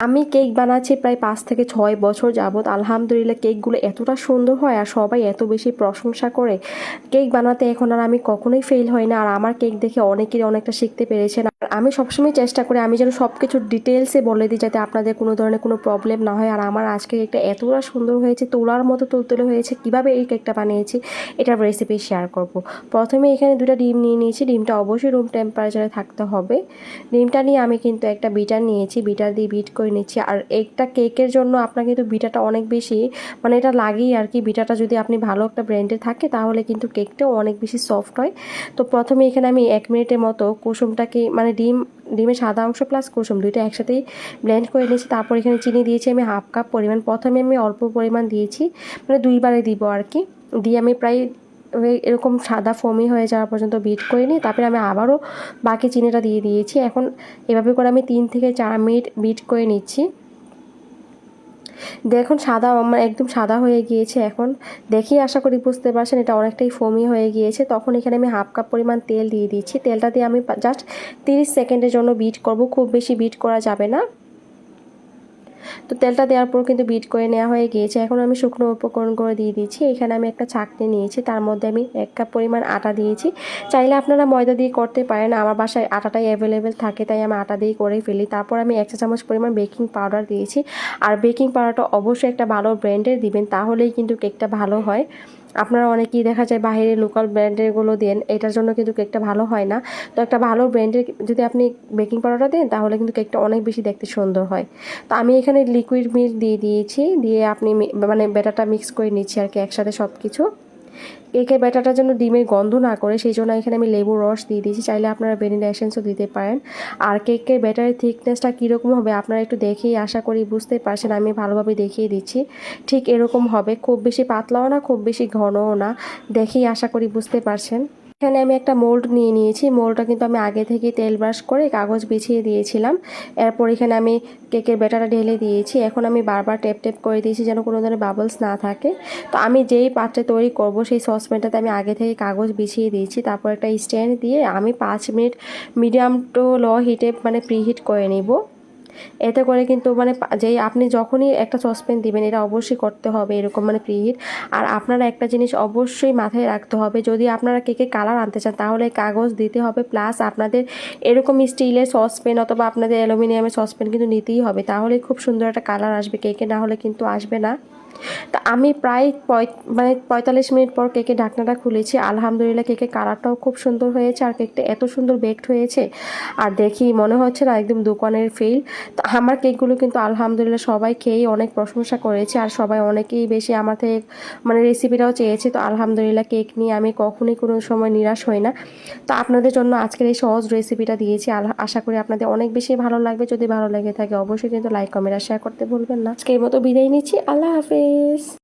আমি কেক বানাচ্ছি প্রায় পাঁচ থেকে ছয় বছর যাবৎ। আলহামদুলিল্লাহ, কেকগুলো এতটা সুন্দর হয় আর সবাই এত বেশি প্রশংসা করে। কেক বানাতে এখন আর আমি কখনোই ফেল হই না। আর আমার কেক দেখে অনেকেরই অনেকটা শিখতে পেরেছে আমি সবসময় চেষ্টা করি আমি যেন সব কিছু ডিটেলসে বলে দিই যাতে আপনাদের কোনো ধরনের কোনো প্রবলেম না হয়। আর আমার আজকে কেকটা এতটা সুন্দর হয়েছে, তোলার মতো তুলতুলে হয়েছে, কীভাবে এই কেকটা বানিয়েছি এটার রেসিপি শেয়ার করব। প্রথমে এখানে দুটো ডিম নিয়ে নিয়েছি, ডিমটা অবশ্যই রুম টেম্পারেচারে থাকতে হবে। ডিমটা নিয়ে আমি কিন্তু একটা বিটার নিয়েছি বিটার দিয়ে বিট করে নিচ্ছি। আর একটা কেকের জন্য আপনার কিন্তু বিটাটা অনেক বেশি মানে এটা লাগেই আর কি। বিটাটা যদি আপনি ভালো একটা ব্র্যান্ডে থাকে তাহলে কিন্তু কেকটাও অনেক বেশি সফট হয়। তো প্রথমে এখানে আমি এক মিনিটের মতো কুসুমটাকে মানে ডিম, ডিমের সাদা অংশ প্লাস কুসুম দুইটা একসাথেই ব্লেন্ড করে নিয়েছি। তারপর এখানে চিনি দিয়েছি আমি হাফ কাপ পরিমাণ। প্রথমে আমি অল্প পরিমাণ দিয়েছি মানে দুইবারে দিব আর কি দিয়ে আমি প্রায় এরকম সাদা ফোমি হয়ে যাওয়া পর্যন্ত বিট করে নিই তারপরে আমি আবারও বাকি চিনিটা দিয়ে দিয়েছি। এখন এভাবে করে আমি তিন থেকে চার মিনিট বিট করে নিচ্ছি। দেখুন সাদা আমার একদম সাদা হয়ে গিয়েছে এখন। দেখি, আশা করি বুঝতে পারছেন, এটা অনেকটাই ফোমি হয়ে গিয়েছে। তখন এখানে আমি হাফ কাপ পরিমাণ তেল দিয়ে দিচ্ছি। তেলটা দিয়ে আমি জাস্ট তিরিশ সেকেন্ডের জন্য বিট করব। খুব বেশি বিট করা যাবে না। তো তেলটা দেওয়ার পর কিন্তু বিট করে নেওয়া হয়ে গিয়েছে। এখন আমি শুকনো উপকরণ করে দিয়ে দিয়েছি এখানে আমি একটা ছাকনি নিয়েছি। তার মধ্যে আমি এক কাপ পরিমাণ আটা দিয়েছি। চাইলে আপনারা ময়দা দিয়ে করতে পারেন। আমার বাসায় আটাটাই অ্যাভেলেবেল থাকে, তাই আমি আটা দিয়ে করে ফেলি। তারপর আমি এক চা চামচ পরিমাণ বেকিং পাউডার দিয়েছি। আর বেকিং পাউডারটা অবশ্যই একটা ভালো ব্র্যান্ডের দিবেন, তাহলেই কিন্তু কেকটা ভালো হয়। আপনারা অনেকেই দেখা যায় বাইরে লোকাল ব্র্যান্ডেরগুলো দেন, এটার জন্য কিন্তু কেকটা ভালো হয় না। তো একটা ভালো ব্র্যান্ডের যদি আপনি বেকিং পাউডারটা দেন, তাহলে কিন্তু কেকটা অনেক বেশি দেখতে সুন্দর হয়। তো আমি এখানে লিকুইড মিল্ক দিয়ে দিয়েছি, দিয়ে আপনি মানে ব্যাটারটা মিক্স করে নিচ্ছি আর কি একসাথে সব কিছু কেকের ব্যাটারটা যেন ডিমের গন্ধ না করে, সেই জন্য এখানে আমি লেবুর রস দিয়ে দিয়েছি। চাইলে আপনারা ভ্যানিলা এসেন্সও দিতে পারেন। আর কেকের ব্যাটারের থিকনেসটা কীরকম হবে আপনারা একটু দেখেই আশা করি বুঝতে পারছেন, আমি ভালোভাবে দেখিয়ে দিচ্ছি। ঠিক এরকম হবে, খুব বেশি পাতলাও না, খুব বেশি ঘনও না, দেখেই আশা করি বুঝতে পারছেন। এখানে আমি একটা মোল্ড নিয়ে নিয়েছি। মোল্ডটা কিন্তু আমি আগে থেকে তেল ব্রাশ করে কাগজ বিছিয়ে দিয়েছিলাম। এরপর এখানে আমি কেকের ব্যাটারটা ঢেলে দিয়েছি। এখন আমি বারবার টেপ টেপ করে দিয়েছি যেন কোনো ধরনের বাবলস না থাকে। তো আমি যেই পাত্রে তৈরি করব সেই সসপ্যানটাতে আমি আগে থেকে কাগজ বিছিয়ে দিয়েছি। তারপর একটা স্ট্যান্ড দিয়ে আমি পাঁচ মিনিট মিডিয়াম টু লো হিটে মানে প্রিহিট করে নিব। এতে করে কিন্তু মানে যেই আপনি যখনই একটা সসপ্যান দিবেন, এটা অবশ্যই করতে হবে এরকম মানে প্রিহিট আর আপনারা একটা জিনিস অবশ্যই মাথায় রাখতে হবে, যদি আপনারা কেকে কালার আনতে চান, তাহলে কাগজ দিতে হবে প্লাস আপনাদের এরকম স্টিলের সসপ্যান অথবা আপনাদের অ্যালুমিনিয়ামের সসপ্যান কিন্তু নিতেই হবে। তাহলে খুব সুন্দর একটা কালার আসবে কেকে না হলে কিন্তু আসবে না। তা আমি প্রায় মানে পঁয়তাল্লিশ মিনিট পর কেকের ঢাকনাটা খুলেছি। আলহামদুলিল্লাহ কেকের কালারটাও খুব সুন্দর হয়েছে আর কেকটা এত সুন্দর বেকড হয়েছে। আর দেখি মনে হচ্ছে না একদম দোকানের ফিল তো আমার কেকগুলো কিন্তু আলহামদুলিল্লাহ সবাই খেয়েই অনেক প্রশংসা করেছে আর সবাই অনেকেই বেশি আমার থেকে মানে রেসিপিটাও চেয়েছে। তো আলহামদুলিল্লাহ কেক নিয়ে আমি কখনোই কোনো সময় নিরাশ হই না। তো আপনাদের জন্য আজকের এই সহজ রেসিপিটা দিয়েছি। আশা করি আপনাদের অনেক বেশি ভালো লাগবে। যদি ভালো লেগে থাকে অবশ্যই কিন্তু লাইক কমেন্ট আর শেয়ার করতে ভুলবেন না। আজকে এই মতো বিদায় নিচ্ছি। আল্লাহ হাফেজ। guys